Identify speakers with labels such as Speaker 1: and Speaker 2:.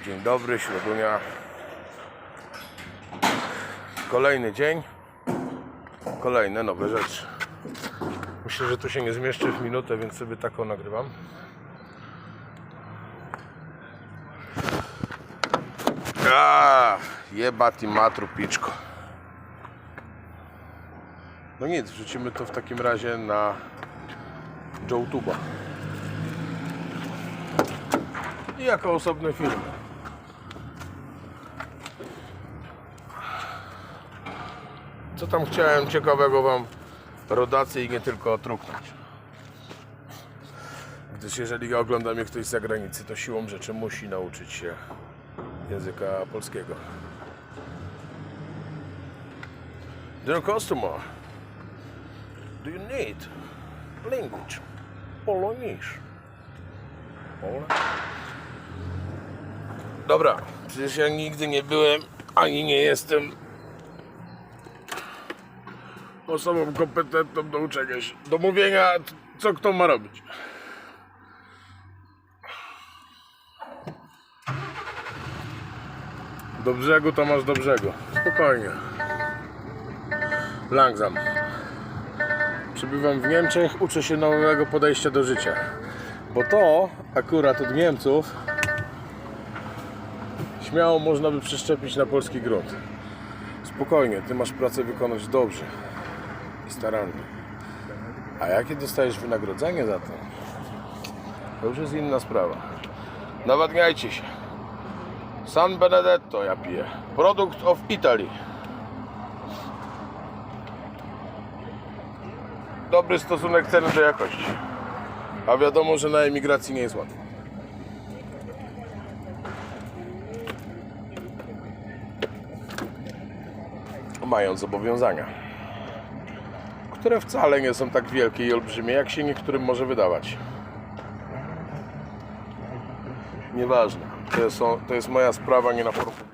Speaker 1: Dzień dobry, środunia. Kolejny dzień. Kolejne nowe rzeczy. Myślę, że tu się nie zmieszczę w minutę, więc sobie taką nagrywam. A, jeba ti matru piczko. No nic, wrzucimy to w takim razie na YouTube'a. I jako osobny film. Co tam chciałem ciekawego Wam rodacy i nie tylko otruknąć. Gdyż jeżeli ogląda mnie ktoś z zagranicy, to siłą rzeczy musi nauczyć się języka polskiego. Dear customer, do you need language? Polonish. Pole? Dobra, przecież ja nigdy nie byłem, ani nie jestem osobą kompetentną do uczenia się, do mówienia, co kto ma robić. Do brzegu to masz do brzegu. Spokojnie. Langsam. Przybywam w Niemczech, uczę się nowego podejścia do życia. Bo to akurat od Niemców śmiało można by przeszczepić na polski grunt. Spokojnie, ty masz pracę wykonać dobrze starannie. A jakie dostajesz wynagrodzenie za to? To już jest inna sprawa. Nawadniajcie się. San Benedetto ja piję. Produkt of Italy. Dobry stosunek ceny do jakości. A wiadomo, że na emigracji nie jest łatwo. Mają zobowiązania, które wcale nie są tak wielkie i olbrzymie, jak się niektórym może wydawać. Nieważne. To jest, to jest moja sprawa, nie na forum publicznym.